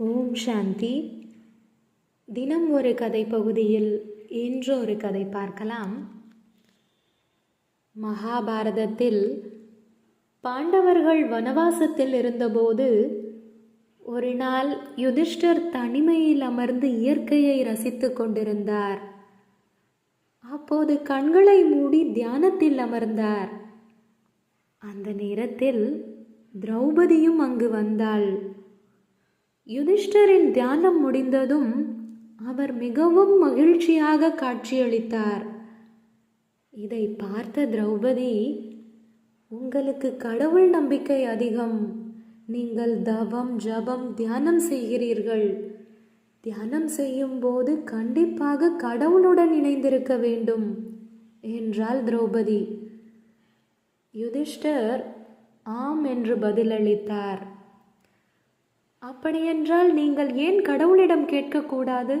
ஓம் சாந்தி. தினம் ஒரு கதை பகுதியில் இன்று ஒரு கதை பார்க்கலாம். மகாபாரதத்தில் பாண்டவர்கள் வனவாசத்தில் இருந்தபோது ஒரு நாள் யுதிஷ்டர் தனிமையில் அமர்ந்து இயற்கையை ரசித்துக் கொண்டிருந்தார். அப்போது கண்களை மூடி தியானத்தில் அமர்ந்தார். அந்த நேரத்தில் திரௌபதியும் அங்கு வந்தாள். யுதிஷ்டரின் தியானம் முடிந்ததும் அவர் மிகவும் மகிழ்ச்சியாக காட்சியளித்தார். இதை பார்த்த திரௌபதி உங்களுக்கு கடவுள் நம்பிக்கை அதிகம். நீங்கள் தவம் ஜபம் தியானம் செய்கிறீர்கள். தியானம் செய்யும்போது கண்டிப்பாக கடவுளுடன் இணைந்திருக்க வேண்டும் என்றாள் திரௌபதி. யுதிஷ்டர் ஆம் என்று பதிலளித்தார். அப்படியென்றால் நீங்கள் ஏன் கடவுளிடம் கேட்கக்கூடாது?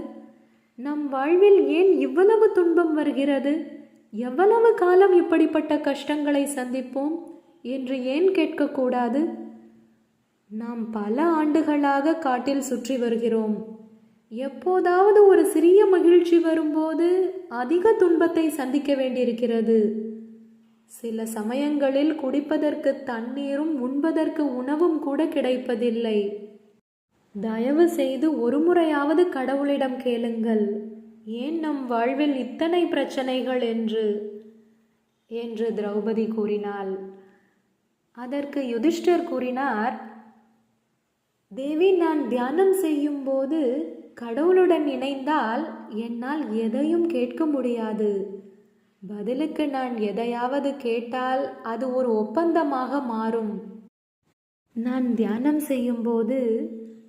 நம் வாழ்வில் ஏன் இவ்வளவு துன்பம் வருகிறது? எவ்வளவு காலம் இப்படிப்பட்ட கஷ்டங்களை சந்திப்போம் என்று ஏன் கேட்கக்கூடாது? நாம் பல ஆண்டுகளாக காட்டில் சுற்றி வருகிறோம். எப்போதாவது ஒரு சிறிய மகிழ்ச்சி வரும்போது அதிக துன்பத்தை சந்திக்க வேண்டியிருக்கிறது. சில சமயங்களில் குடிப்பதற்கு தண்ணீரும் உண்பதற்கு உணவும் கூட கிடைப்பதில்லை. தயவு செய்து ஒரு முறையாவது கடவுளிடம் கேளுங்கள். ஏன் நம் வாழ்வில் இத்தனை பிரச்சனைகள் என்று? என்று திரௌபதி கூறினாள். அதற்கு யுதிஷ்டர் கூறினார் தேவி நான் தியானம் செய்யும்போது கடவுளுடன் இணைந்தால் என்னால் எதையும் கேட்க முடியாது. பதிலுக்கு நான் எதையாவது கேட்டால் அது ஒரு ஒப்பந்தமாக மாறும். நான் தியானம் செய்யும்போது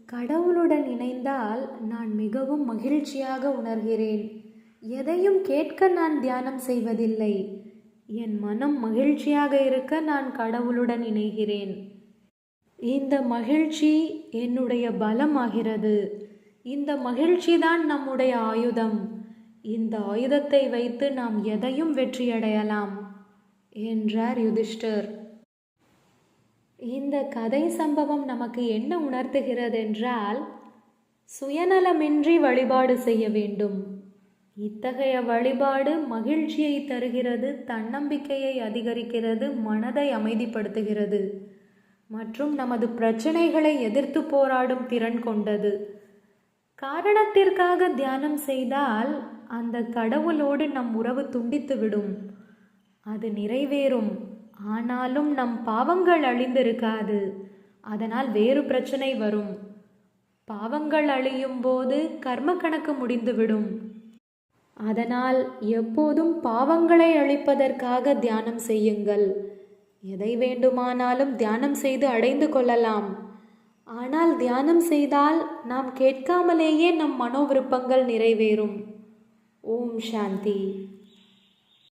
கடவுளுடன் இணைந்தால் நான் மிகவும் மகிழ்ச்சியாக உணர்கிறேன். எதையும் கேட்க நான் தியானம் செய்வதில்லை. என் மனம் மகிழ்ச்சியாக இருக்க நான் கடவுளுடன் இணைகிறேன். இந்த மகிழ்ச்சி என்னுடைய பலமாகிறது. இந்த மகிழ்ச்சி தான் நம்முடைய ஆயுதம். இந்த ஆயுதத்தை வைத்து நாம் எதையும் வெற்றியடையலாம் என்றார் யுதிஷ்டர். இந்த கதை சம்பவம் நமக்கு என்ன உணர்த்துகிறது என்றால் சுயநலமின்றி வழிபாடு செய்ய வேண்டும். இத்தகைய வழிபாடு மகிழ்ச்சியை தருகிறது தன்னம்பிக்கையை அதிகரிக்கிறது மனதை அமைதிப்படுத்துகிறது மற்றும் நமது பிரச்சனைகளை எதிர்த்து போராடும் திறன் கொண்டது. காரணத்திற்காக தியானம் செய்தால் அந்த கடவுளோடு நம் உறவு துண்டித்துவிடும். அது நிறைவேறும். ஆனாலும் நம் பாவங்கள் அழிந்திருக்காது. அதனால் வேறு பிரச்சனை வரும். பாவங்கள் அழியும் போது கர்ம கணக்கு முடிந்துவிடும். அதனால் எப்போதும் பாவங்களை அழிப்பதற்காக தியானம் செய்யுங்கள். எதை வேண்டுமானாலும் தியானம் செய்து அடைந்து கொள்ளலாம். ஆனால் தியானம் செய்தால் நாம் கேட்காமலேயே நம் மனோ விருப்பங்கள் நிறைவேறும். ஓம் சாந்தி.